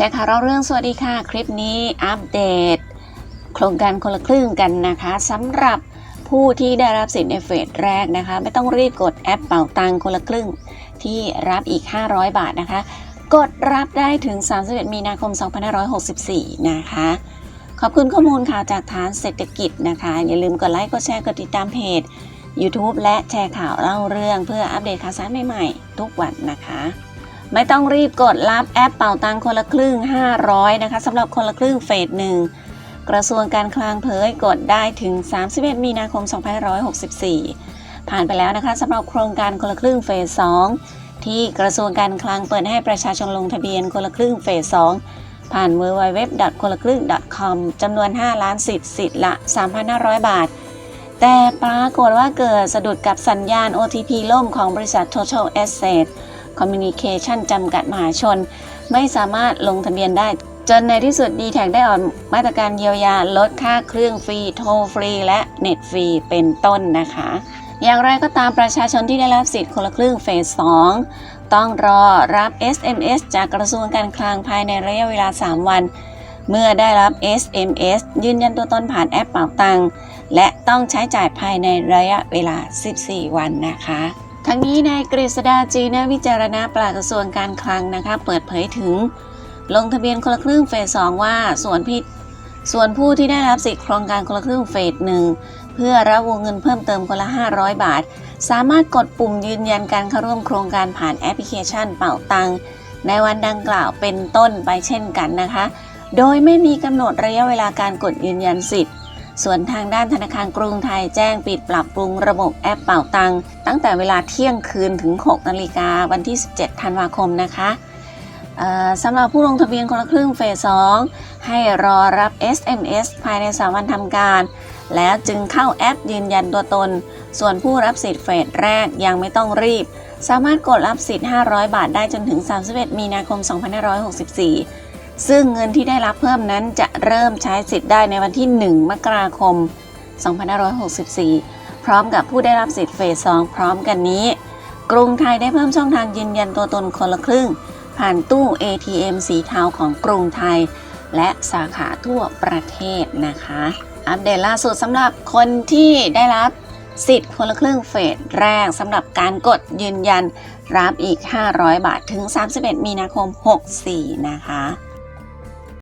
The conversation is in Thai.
แจ็คค่ะเราเรื่องสวัสดีค่ะ คลิปนี้อัปเดต โครงการคนละครึ่งกันนะคะสำหรับผู้ที่ได้รับสิทธิ์ในเฟสแรกนะคะ ไม่ต้องรีบกดแอปเป่าตังคนละครึ่งที่รับอีก 500 บาทนะคะ กดรับได้ถึง 31 มีนาคม 2564 นะคะ ขอบคุณข้อมูลข่าวจากฐานเศรษฐกิจนะคะ อย่าลืมกดไลค์กดแชร์กดติดตามเพจ YouTube และแชร์ข่าวเล่าเรื่องเพื่ออัปเดตข่าวสารใหม่ ๆ ทุกวันนะคะ ไม่ต้องรีบกดรับแอปเป่าตังคนละครึ่ง 500 นะคะสำหรับคนละครึ่งเฟสหนึ่งกระทรวงการคลังเผยกดได้ถึง 31 มีนาคม 2564 ผ่านไปแล้วนะคะสำหรับโครงการคนละครึ่งเฟส 2 ที่กระทรวงการคลังเปิดให้ประชาชนลงทะเบียนคนละครึ่งเฟส 2 ผ่าน w w w คนละครึ่ง .com จำนวน 5 ล้านสิทธิ์สิทธิ์ละ 3,500 บาท แต่ปรากฏว่าเกิดสะดุดกับสัญญาณ OTP ล่มของบริษัท Total Asset Communication จำกัดมหาชน ไม่สามารถลงทะเบียนได้ จนในที่สุด d t แทได้ออกมาตรการเยียวยาลดค่าเครื่องฟรี โทรฟรี และเน็ตฟรีเป็นต้นนะคะ อย่างไรก็ตามประชาชนที่ได้รับสิทธิ์คนละครึ่งเฟส 2 ต้องรอรับ SMS จากกระทรวงการคลังภายในระยะเวลา 3 วันเมื่อได้รับ SMS ยืนยันตัวตนผ่านแอปเป่าตัง และต้องใช้จ่ายภายในระยะเวลา 14 วันนะคะ ทั้งนี้นายกฤษดาจีนะวิจารณาปลัดกระทรวงการคลังนะคะ เปิดเผยถึง ลงทะเบียนคนละครึ่งเฟส2ว่าส่วนพิส่วนผู้ที่ได้รับสิทธิโครงการคนละครึ่งเฟสหนึ่งเพื่อรับวงเงินเพิ่มเติมคนละ 500 บาท สามารถกดปุ่มยืนยันการเข้าร่วมโครงการผ่านแอปพลิเคชันเป่าตังในวันดังกล่าวเป็นต้นไปเช่นกันนะคะ โดยไม่มีกำหนดระยะเวลาการกดยืนยันสิทธิ์ ส่วนทางด้านธนาคารกรุงไทยแจ้งปิดปรับปรุงระบบแอปเป่าตังตั้งแต่เวลาเที่ยงคืนถึง 6 นาฬิกาวันที่ 17 ธันวาคมนะคะสำหรับผู้ลงทะเบียนคนละครึ่งเฟส 2 ให้รอรับ SMS ภายใน 3 วันทำการ แล้วจึงเข้าแอปยืนยันตัวตน ส่วนผู้รับสิทธิ์เฟสแรกยังไม่ต้องรีบ สามารถกดรับสิทธิ์ 500 บาทได้จนถึง 31 มีนาคม 2564 ซึ่งเงินที่ได้รับเพิ่มนั้นจะเริ่มใช้สิทธิ์ได้ในวันที่ 1 มกราคม 2564 พร้อมกับผู้ได้รับสิทธิ์เฟส 2 พร้อมกันนี้ กรุงไทยได้เพิ่มช่องทางยืนยันตัวตนคนละครึ่ง ผ่านตู้ ATM สีเทาของกรุงไทย และสาขาทั่วประเทศนะคะ อัปเดตล่าสุดสำหรับคนที่ได้รับสิทธิ์คนละครึ่งเฟสแรกสำหรับการกดยืนยันรับอีก 500 บาทถึง 31 มีนาคม 64 นะคะ